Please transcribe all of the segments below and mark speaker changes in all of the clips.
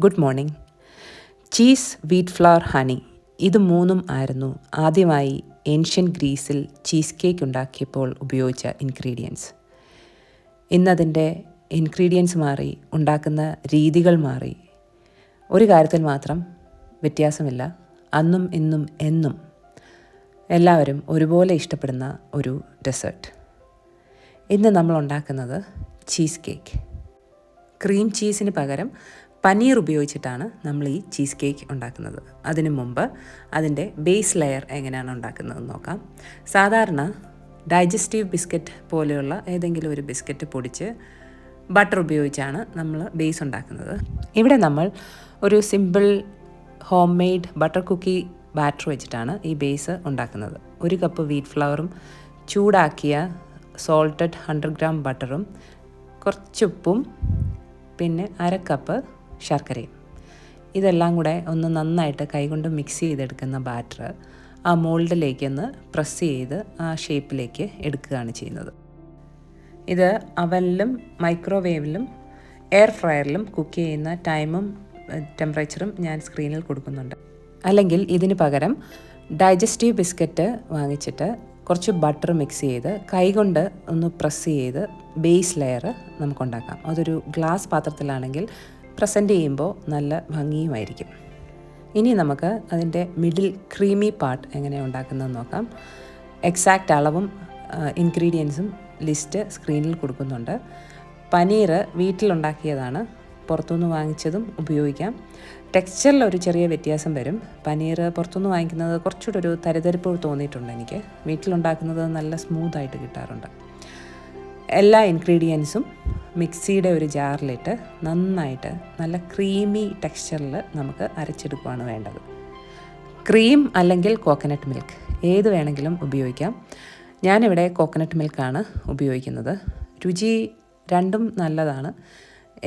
Speaker 1: Good morning cheese wheat flower honey ഇത് മൂന്നും ആയിരുന്നു ആദ്യമായി ഏൻഷ്യൻ ഗ്രീസിൽ ചീസ് കേക്ക് ഉണ്ടാക്കിയപ്പോൾ ഉപയോഗിച്ച ഇൻഗ്രീഡിയൻസ് ഇന്നതിന്റെ ഇൻഗ്രീഡിയൻസ് മാറി ഉണ്ടാക്കുന്ന രീതികൾ മാറി. ഒരു കാര്യത്തിൽ മാത്രം വ്യത്യാസമില്ല. അന്നും ഇന്നും എന്നും എല്ലാവരും ഒരുപോലെ ഇഷ്ടപ്പെടുന്ന ഒരു ഡെസേർട്ട് ഇന്ന് നമ്മൾ ഉണ്ടാക്കുന്നത് ചീസ് കേക്ക് ക്രീം ചീസിന് പകരം പനീർ ഉപയോഗിച്ചിട്ടാണ് നമ്മൾ ഈ ചീസ് കേക്ക് ഉണ്ടാക്കുന്നത്. അതിനു മുമ്പ് അതിന്റെ ബേസ് ലെയർ എങ്ങനെയാണ് ഉണ്ടാക്കുന്നതെന്ന് നോക്കാം. സാധാരണ ഡൈജസ്റ്റീവ് ബിസ്ക്കറ്റ് പോലെയുള്ള ഏതെങ്കിലും ഒരു ബിസ്ക്കറ്റ് പൊടിച്ച് ബട്ടർ ഉപയോഗിച്ചാണ് നമ്മൾ ബേസ് ഉണ്ടാക്കുന്നത്. ഇവിടെ നമ്മൾ ഒരു simple home made butter cookie batter വെച്ചിട്ടാണ് ഈ ബേസ് ഉണ്ടാക്കുന്നത്. ഒരു കപ്പ് വീറ്റ് ഫ്ലവറും ചൂടാക്കിയ സോൾട്ടഡ് ഹൺഡ്രഡ് ഗ്രാം ബട്ടറും കുറച്ചുപ്പും പിന്നെ അര കപ്പ് ശർക്കരയും ഇതെല്ലാം കൂടെ ഒന്ന് നന്നായിട്ട് കൈകൊണ്ട് മിക്സ് ചെയ്തെടുക്കുന്ന ബാറ്റർ ആ മോൾഡിലേക്ക് ഒന്ന് പ്രസ് ചെയ്ത് ആ ഷേപ്പിലേക്ക് എടുക്കുകയാണ് ചെയ്യുന്നത്. ഇത് അവനിലും മൈക്രോവേവിലും എയർ ഫ്രയറിലും കുക്ക് ചെയ്യുന്ന ടൈമും ടെമ്പറേച്ചറും ഞാൻ സ്ക്രീനിൽ കൊടുക്കുന്നുണ്ട്. അല്ലെങ്കിൽ ഇതിന് പകരം ഡൈജസ്റ്റീവ് ബിസ്ക്കറ്റ് വാങ്ങിച്ചിട്ട് കുറച്ച് ബട്ടർ മിക്സ് ചെയ്ത് കൈകൊണ്ട് ഒന്ന് പ്രസ് ചെയ്ത് ബേസ് ലെയർ നമുക്കുണ്ടാക്കാം അതൊരു ഗ്ലാസ് പാത്രത്തിലാണെങ്കിൽ പ്രസന്റ് ചെയ്യുമ്പോൾ നല്ല ഭംഗിയുമായിരിക്കും. ഇനി നമുക്ക് അതിന്റെ മിഡിൽ ക്രീമി പാർട്ട് എങ്ങനെ ഉണ്ടാക്കുന്നതെന്ന് നോക്കാം. എക്സാക്റ്റ് അളവും ഇൻഗ്രീഡിയൻസും ലിസ്റ്റ് സ്ക്രീനിൽ കൊടുക്കുന്നുണ്ട്. പനീർ വീട്ടിലുണ്ടാക്കിയതാണ്. പുറത്തുനിന്ന് വാങ്ങിച്ചതും ഉപയോഗിക്കാം. ടെക്സ്ചറിൽ ഒരു ചെറിയ വ്യത്യാസം വരും. പനീർ പുറത്തുനിന്ന് വാങ്ങിക്കുന്നത് കുറച്ചുകൂടെ ഒരു തരിതരിപ്പ് തോന്നിയിട്ടുണ്ട് എനിക്ക്. വീട്ടിലുണ്ടാക്കുന്നത് നല്ല സ്മൂത്തായിട്ട് കിട്ടാറുണ്ട്. എല്ലാ ഇൻഗ്രീഡിയൻസും മിക്സിയുടെ ഒരു ജാറിലിട്ട് നന്നായിട്ട് നല്ല ക്രീമി ടെക്സ്ചറിൽ നമുക്ക് അരച്ചെടുക്കുകയാണ് വേണ്ടത്. ക്രീം അല്ലെങ്കിൽ കോക്കനട്ട് മിൽക്ക് ഏത് വേണമെങ്കിലും ഉപയോഗിക്കാം. ഞാനിവിടെ കോക്കനട്ട് മിൽക്കാണ് ഉപയോഗിക്കുന്നത്. രുചി രണ്ടും നല്ലതാണ്.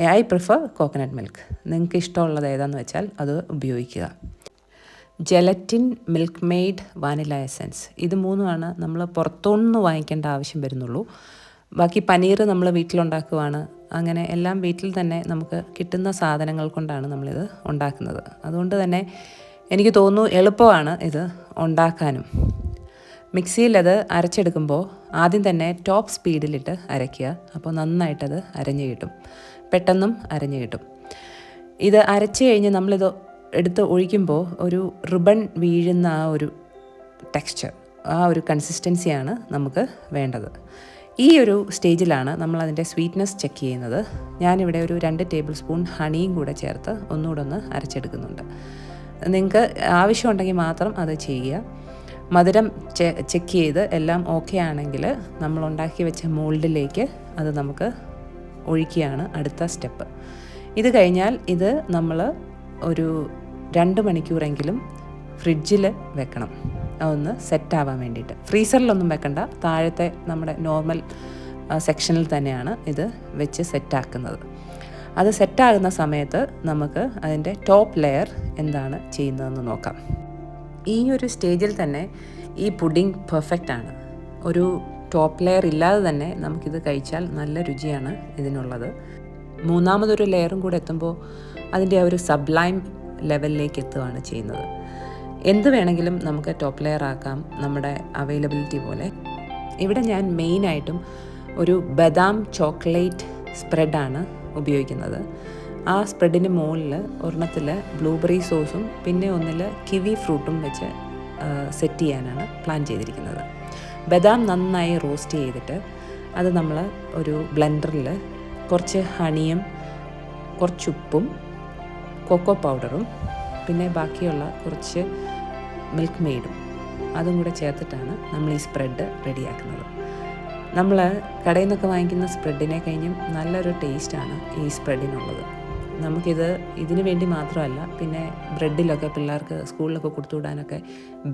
Speaker 1: ഐ പ്രിഫർ കോക്കനട്ട് മിൽക്ക് നിങ്ങൾക്ക് ഇഷ്ടമുള്ളത് ഏതാന്ന് വെച്ചാൽ അത് ഉപയോഗിക്കുക. Gelatin milk made vanilla essence ഇത് മൂന്നുമാണ് നമ്മൾ പുറത്തുനിന്ന് വാങ്ങിക്കേണ്ട ആവശ്യം വരുന്നുള്ളൂ. ബാക്കി പനീർ നമ്മൾ വീട്ടിലുണ്ടാക്കുവാണ്. അങ്ങനെ എല്ലാം വീട്ടിൽ തന്നെ നമുക്ക് കിട്ടുന്ന സാധനങ്ങൾ കൊണ്ടാണ് നമ്മളിത് ഉണ്ടാക്കുന്നത്. അതുകൊണ്ട് തന്നെ എനിക്ക് തോന്നുന്നു എളുപ്പമാണ് ഇത് ഉണ്ടാക്കാനും. മിക്സിയിൽ അത് അരച്ചെടുക്കുമ്പോൾ ആദ്യം തന്നെ ടോപ്പ് സ്പീഡിലിട്ട് അരയ്ക്കുക. അപ്പോൾ നന്നായിട്ടത് അരഞ്ഞു കിട്ടും. പെട്ടെന്നും അരഞ്ഞു കിട്ടും. ഇത് അരച്ച് കഴിഞ്ഞ് നമ്മളിത് എടുത്ത് ഒഴിക്കുമ്പോൾ ഒരു റിബൺ വീഴുന്ന ആ ഒരു ടെക്സ്ചർ ആ ഒരു കൺസിസ്റ്റൻസിയാണ് നമുക്ക് വേണ്ടത്. ഈ ഒരു സ്റ്റേജിലാണ് നമ്മൾ അതിന്റെ സ്വീറ്റ്നെസ് ചെക്ക് ചെയ്യുന്നത്. ഞാനിവിടെ ഒരു രണ്ട് ടേബിൾ സ്പൂൺ ഹണിയും കൂടെ ചേർത്ത് ഒന്നുകൂടെ ഒന്ന് അരച്ചെടുക്കുന്നുണ്ട്. നിങ്ങൾക്ക് ആവശ്യമുണ്ടെങ്കിൽ മാത്രം അത് ചെയ്യുക. മധുരം ചെക്ക് ചെയ്ത് എല്ലാം ഓക്കെ ആണെങ്കിൽ നമ്മൾ ഉണ്ടാക്കി വെച്ച മോൾഡിലേക്ക് അത് നമുക്ക് ഒഴിക്കുകയാണ് അടുത്ത സ്റ്റെപ്പ്. ഇത് കഴിഞ്ഞാൽ ഇത് നമ്മൾ ഒരു രണ്ട് മണിക്കൂറെങ്കിലും ഫ്രിഡ്ജിൽ വെക്കണം. ഒന്ന് സെറ്റ് ആവാൻ വേണ്ടിയിട്ട്. ഫ്രീസറിലൊന്നും വെക്കണ്ട. താഴത്തെ നമ്മുടെ നോർമൽ സെക്ഷനിൽ തന്നെയാണ് ഇത് വെച്ച് സെറ്റാക്കുന്നത് അത് സെറ്റാകുന്ന സമയത്ത് നമുക്ക് അതിന്റെ ടോപ്പ് ലെയർ എന്താണ് ചെയ്യുന്നതെന്ന് നോക്കാം. ഈ ഒരു സ്റ്റേജിൽ തന്നെ ഈ പുഡിംഗ് പെർഫെക്റ്റ് ആണ്. ഒരു ടോപ്പ് ലെയർ ഇല്ലാതെ തന്നെ നമുക്കിത് കഴിച്ചാൽ നല്ല രുചിയാണ് ഇതിനുള്ളത്. മൂന്നാമതൊരു ലെയറും കൂടെ എത്തുമ്പോൾ അതിന്റെ ആ ഒരു സബ്ലൈം ലെവലിലേക്ക് എത്തുകയാണ് ചെയ്യുന്നത്. എന്ത് വേണമെങ്കിലും നമുക്ക് ടോപ്പ് ലെയർ ആക്കാം നമ്മുടെ അവൈലബിലിറ്റി പോലെ. ഇവിടെ ഞാൻ മെയിനായിട്ടും ഒരു ബദാം ചോക്ലേറ്റ് സ്പ്രെഡാണ് ഉപയോഗിക്കുന്നത്. ആ സ്പ്രെഡിന് മുകളിൽ ഒരെണ്ണത്തിൽ ബ്ലൂബെറി സോസും പിന്നെ ഒന്നിൽ കിവി ഫ്രൂട്ടും വെച്ച് സെറ്റ് ചെയ്യാനാണ് പ്ലാൻ ചെയ്തിരിക്കുന്നത്. ബദാം നന്നായി റോസ്റ്റ് ചെയ്തിട്ട് അത് നമ്മൾ ഒരു ബ്ലെൻഡറിൽ കുറച്ച് ഹണിയും കുറച്ചുപ്പും കൊക്കോ പൗഡറും പിന്നെ ബാക്കിയുള്ള കുറച്ച് മിൽക്ക് മെയ്ഡും അതും കൂടെ ചേർത്തിട്ടാണ് നമ്മൾ ഈ സ്പ്രെഡ് റെഡിയാക്കുന്നത് നമ്മൾ കടയിൽ നിന്നൊക്കെ വാങ്ങിക്കുന്ന സ്പ്രെഡിനെ കഴിഞ്ഞും നല്ലൊരു ടേസ്റ്റാണ് ഈ സ്പ്രെഡിനുള്ളത് നമുക്കിത് ഇതിന് വേണ്ടി മാത്രമല്ല പിന്നെ ബ്രെഡിലൊക്കെ പിള്ളേർക്ക് സ്കൂളിലൊക്കെ കൊടുത്തു വിടാനൊക്കെ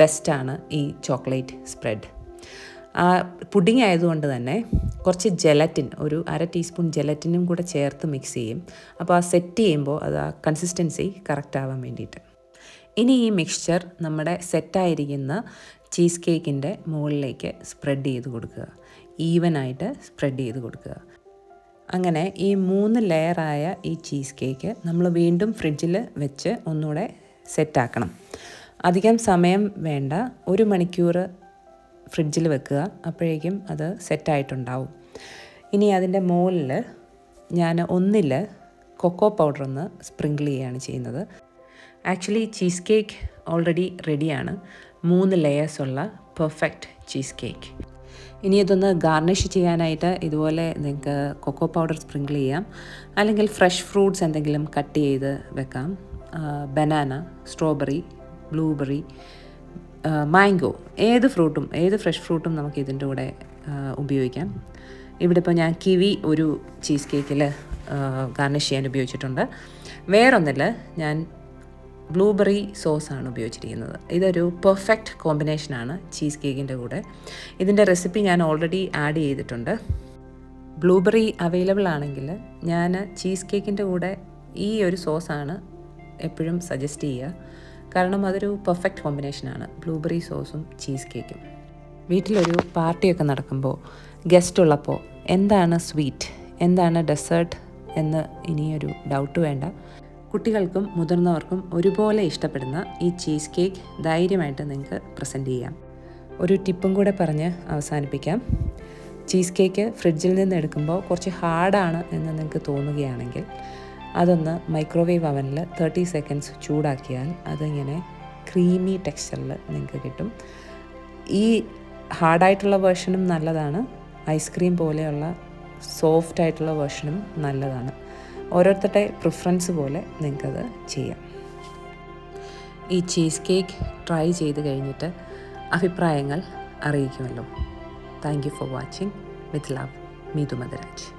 Speaker 1: ബെസ്റ്റാണ് ഈ ചോക്ലേറ്റ് സ്പ്രെഡ് ആ പുഡിംഗ് ആയതുകൊണ്ട് തന്നെ കുറച്ച് ജലറ്റിൻ ഒരു അര ടീസ്പൂൺ ജലറ്റിനും കൂടെ ചേർത്ത് മിക്സ് ചെയ്യും. അപ്പോൾ ആ സെറ്റ് ചെയ്യുമ്പോൾ അത് ആ കൺസിസ്റ്റൻസി കറക്റ്റ് ആവാൻ വേണ്ടിയിട്ട്. ഇനി ഈ മിക്സ്ചർ നമ്മുടെ സെറ്റായിരിക്കുന്ന ചീസ് കേക്കിന്റെ മുകളിലേക്ക് സ്പ്രെഡ് ചെയ്ത് കൊടുക്കുക. ഈവനായിട്ട് സ്പ്രെഡ് ചെയ്ത് കൊടുക്കുക. അങ്ങനെ ഈ മൂന്ന് ലെയറായ ഈ ചീസ് കേക്ക് നമ്മൾ വീണ്ടും ഫ്രിഡ്ജിൽ വെച്ച് ഒന്നുകൂടെ സെറ്റാക്കണം അധികം സമയം വേണ്ട. ഒരു മണിക്കൂർ ഫ്രിഡ്ജിൽ വെക്കുക. അപ്പോഴേക്കും അത് സെറ്റായിട്ടുണ്ടാവും ഇനി അതിന്റെ മുകളിൽ ഞാൻ ഒന്നിൽ കൊക്കോ പൗഡർ ഒന്ന് സ്പ്രിങ്കിൾ ചെയ്യുകയാണ് ചെയ്യുന്നത്. ആക്ച്വലി ചീസ് കേക്ക് ഓൾറെഡി റെഡിയാണ് മൂന്ന് ലെയേഴ്സ് ഉള്ള പെർഫെക്റ്റ് ചീസ് കേക്ക് ഇനി ഇതൊന്ന് ഗാർണിഷ് ചെയ്യാനായിട്ട് ഇതുപോലെ നിങ്ങൾക്ക് കൊക്കോ പൗഡർ സ്പ്രിങ്കിൾ ചെയ്യാം. അല്ലെങ്കിൽ ഫ്രഷ് ഫ്രൂട്ട്സ് എന്തെങ്കിലും കട്ട് ചെയ്ത് വെക്കാം. ബനാന സ്ട്രോബെറി ബ്ലൂബെറി മാംഗോ ഏത് ഫ്രൂട്ടും ഏത് ഫ്രഷ് ഫ്രൂട്ടും നമുക്ക് ഇതിന്റെ കൂടെ ഉപയോഗിക്കാം. ഇവിടെ ഇപ്പോൾ ഞാൻ കിവി ഒരു ചീസ് കേക്കിൽ ഗാർണിഷ് ചെയ്യാൻ ഉപയോഗിച്ചിട്ടുണ്ട്. വേറൊന്നിൽ ഞാൻ ബ്ലൂബെറി സോസാണ് ഉപയോഗിച്ചിരിക്കുന്നത്. ഇതൊരു പെർഫെക്റ്റ് കോമ്പിനേഷനാണ് ചീസ് കേക്കിന്റെ കൂടെ. ഇതിന്റെ റെസിപ്പി ഞാൻ ഓൾറെഡി ആഡ് ചെയ്തിട്ടുണ്ട്. ബ്ലൂബെറി അവൈലബിൾ ആണെങ്കിൽ ഞാൻ ചീസ് കേക്കിന്റെ കൂടെ ഈ ഒരു സോസാണ് എപ്പോഴും സജസ്റ്റ് ചെയ്യുക. കാരണം അതൊരു പെർഫെക്റ്റ് കോമ്പിനേഷനാണ് ബ്ലൂബെറി സോസും ചീസ് കേക്കും. വീട്ടിലൊരു പാർട്ടിയൊക്കെ നടക്കുമ്പോൾ ഗസ്റ്റ് ഉള്ളപ്പോൾ എന്താണ് സ്വീറ്റ് എന്താണ് ഡെസേർട്ട് എന്ന് ഇനിയൊരു ഡൗട്ട് വേണ്ട. കുട്ടികൾക്കും മുതിർന്നവർക്കും ഒരുപോലെ ഇഷ്ടപ്പെടുന്ന ഈ ചീസ് കേക്ക് ധൈര്യമായിട്ട് നിങ്ങൾക്ക് പ്രസന്റ് ചെയ്യാം. ഒരു ടിപ്പും കൂടെ പറഞ്ഞ് അവസാനിപ്പിക്കാം. ചീസ് കേക്ക് ഫ്രിഡ്ജിൽ നിന്ന് എടുക്കുമ്പോൾ കുറച്ച് ഹാർഡാണ് എന്ന് നിങ്ങൾക്ക് തോന്നുകയാണെങ്കിൽ അതൊന്ന് മൈക്രോവേവ് അവനിൽ തേർട്ടി സെക്കൻഡ്സ് ചൂടാക്കിയാൽ അതിങ്ങനെ ക്രീമി ടെക്സ്ചറിൽ നിങ്ങൾക്ക് കിട്ടും. ഈ ഹാർഡായിട്ടുള്ള വേർഷനും നല്ലതാണ്. ഐസ്ക്രീം പോലെയുള്ള സോഫ്റ്റ് ആയിട്ടുള്ള വേർഷനും നല്ലതാണ്. ഓരോരുത്തരുടെ പ്രിഫറൻസ് പോലെ നിങ്ങൾക്കത് ചെയ്യാം. ഈ ചീസ് കേക്ക് ട്രൈ ചെയ്ത് കഴിഞ്ഞിട്ട് അഭിപ്രായങ്ങൾ അറിയിക്കുമല്ലോ. Thank you for watching with love Meethu മദരാജ്